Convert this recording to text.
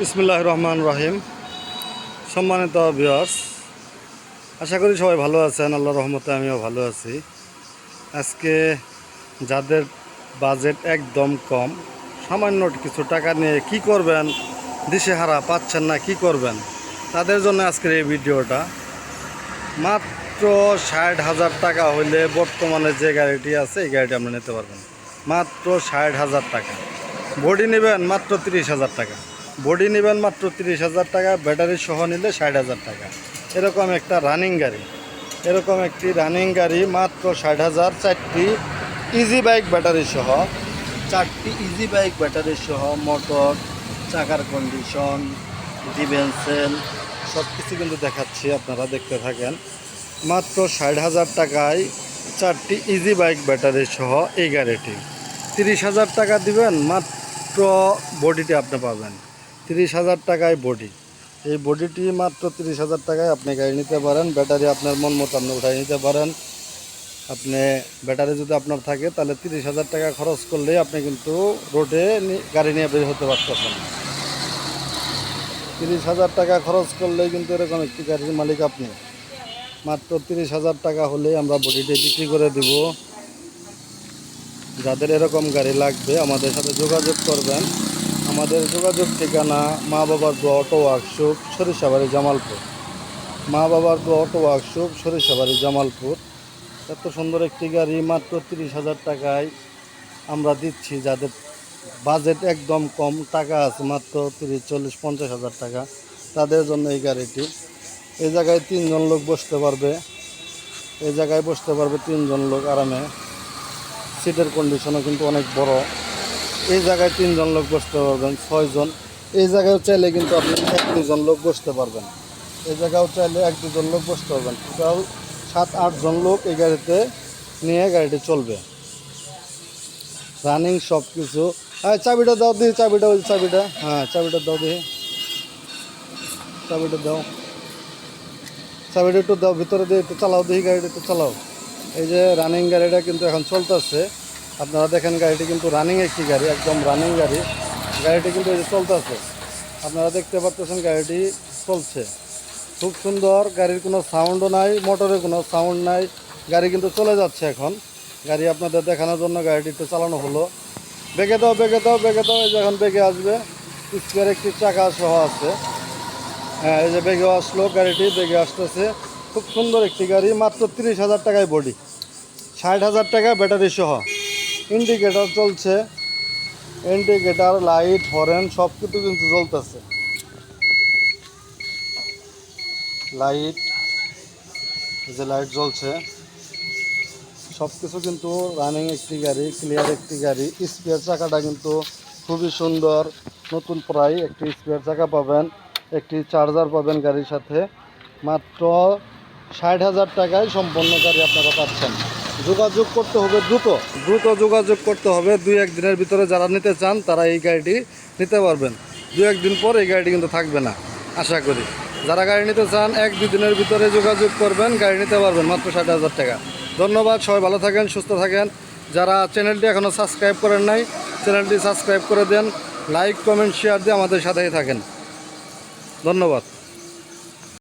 বিসমুল্লাহ রহমান রহিম। সম্মানিত ভিউয়ার্স আশা করি সবাই ভালো আছেন আল্লাহ রহমতে আমিও ভালো আছি। আজকে যাদের বাজেট একদম কম, সামান্য কিছু টাকা নিয়ে কি করবেন, দিশেহারা পাচ্ছেন না, কি করবেন, তাদের জন্য আজকের এই ভিডিওটা। মাত্র ষাট হাজার টাকা হইলে বর্তমানে যে গাড়িটি আছে, এই গাড়িটি আপনি নিতে পারবেন। মাত্র ষাট হাজার টাকা। বডি নেবেন মাত্র তিরিশ হাজার টাকা। বডি নেবেন মাত্র তিরিশ হাজার টাকা, ব্যাটারি সহ নিলে ষাট হাজার টাকা। এরকম একটা রানিং গাড়ি। এরকম একটি রানিং গাড়ি মাত্র ষাট হাজার, চারটি ইজি বাইক ব্যাটারি সহ। চারটি ইজি বাইক ব্যাটারি সহ মোটর চাকার কন্ডিশন ডিভেন্সেল সব কিছু কিন্তু দেখাচ্ছি, আপনারা দেখতে থাকেন। মাত্র ষাট হাজার টাকায় চারটি ইজি বাইক ব্যাটারি সহ এই গাড়িটি। তিরিশ হাজার টাকা দিবেন, মাত্র বডিটি আপনি পাবেন। তিরিশ হাজার টাকায় বডি। এই বডিটি মাত্র তিরিশ হাজার টাকায় আপনি গাড়ি নিতে পারেন। ব্যাটারি আপনার মন মতো আপনি উঠাই নিতে পারেন। আপনি ব্যাটারি যদি আপনার থাকে, তাহলে তিরিশ হাজার টাকা খরচ করলেই আপনি কিন্তু রোডে গাড়ি নিয়ে বের হতে পারতেছেন। তিরিশ হাজার টাকা খরচ করলেই কিন্তু এরকম একটি গাড়ির মালিক আপনি। মাত্র তিরিশ হাজার টাকা হলেই আমরা বডিটি বিক্রি করে দিব। যাদের এরকম গাড়ি লাগবে, আমাদের সাথে যোগাযোগ করবেন। আমাদের যোগাযোগ ঠিকানা মা বাবার দোয়া অটো ওয়ার্কশপ সরিষাবাড়ি জামালপুর। মা বাবার দোয়া অটো ওয়ার্কশপ সরিষাবাড়ি জামালপুর। এত সুন্দর একটি গাড়ি, মাত্র তিরিশ হাজার টাকায় আমরা দিচ্ছি, যাদের বাজেট একদম কম, টাকা আছে মাত্র তিরিশ, চল্লিশ, পঞ্চাশ হাজার টাকা, তাদের জন্য এই গাড়িটি। এই জায়গায় তিনজন লোক বসতে পারবে। এই জায়গায় বসতে পারবে তিনজন লোক আরামে। সিটের কন্ডিশনও কিন্তু অনেক বড়। এই জায়গায় তিনজন লোক বসতে পারবেন, ছয়জন। এই জায়গায় চাইলে কিন্তু আপনি এক দুজন লোক বসতে পারবেন। এই জায়গাও চাইলে এক দুজন লোক বসতে পারবেন। টোটাল সাত, আটজন লোক এই গাড়িতে নিয়ে গাড়িটি চলবে। রানিং সব কিছু হ্যাঁ চাবিটা দাও দিই চাবিটা ওই চাবিটা। হ্যাঁ চাবিটা দাও দিই চাবিটা দাও। চাবিটা একটু দাও, ভিতরে দিয়ে একটু চালাও দেখি, গাড়িটা একটু চালাও। এই যে রানিং গাড়িটা কিন্তু এখন চলতেছে। আপনারা দেখেন গাড়িটি কিন্তু রানিং একটি গাড়ি, একদম রানিং গাড়ি। গাড়িটি কিন্তু চলতেছে। আপনারা দেখতে পাচ্ছেন গাড়িটি চলছে। খুব সুন্দর, গাড়ির কোনো সাউন্ডও নাই মোটরের কোনো সাউন্ড নাই। গাড়ি কিন্তু চলে যাচ্ছে এখন। গাড়ি আপনাদের দেখানোর জন্য গাড়িটি একটু চালানো হলো। বেগে দাও বেগে দাও বেগে দাও, এই যে এখন বেগে আসবে। স্পেয়ার একটি চাকা সহ আছে। হ্যাঁ এই যে বেগে আসলো গাড়িটি, বেগে আসতেছে। খুব সুন্দর একটি গাড়ি, মাত্র তিরিশ হাজার টাকায় বডি ষাট হাজার টাকা ব্যাটারি সহ। ইন্ডিকেটার চলছে। ইন্ডিকেটার লাইট হরেন সব কিছু কিন্তু চলতেছে। লাইট যে লাইট জ্বলছে। সব কিছু কিন্তু রানিং একটি গাড়ি ক্লিয়ার একটি গাড়ি। স্পেয়ার চাকাটা কিন্তু খুবই সুন্দর। নতুন প্রায় একটি স্পেয়ার চাকা পাবেন, একটি চার্জার পাবেন গাড়ির সাথে। মাত্র ষাট হাজার টাকায় সম্পন্ন গাড়ি আপনারা পাচ্ছেন। যোগাযোগ করতে হবে দ্রুত। দ্রুত যোগাযোগ করতে হবে। দুই এক দিনের ভিতরে যারা নিতে চান, তারা এই গাড়িটি নিতে পারবেন। দু একদিন পর এই গাড়িটি কিন্তু থাকবে না, আশা করি। যারা গাড়ি নিতে চান, এক দুই দিনের ভিতরে যোগাযোগ করবেন, গাড়ি নিতে পারবেন মাত্র ষাট হাজার টাকা। ধন্যবাদ, সবাই ভালো থাকেন, সুস্থ থাকেন। যারা চ্যানেলটি এখনও সাবস্ক্রাইব করেন নাই, চ্যানেলটি সাবস্ক্রাইব করে দেন, লাইক, কমেন্ট, শেয়ার দিয়ে আমাদের সাথেই থাকেন। ধন্যবাদ।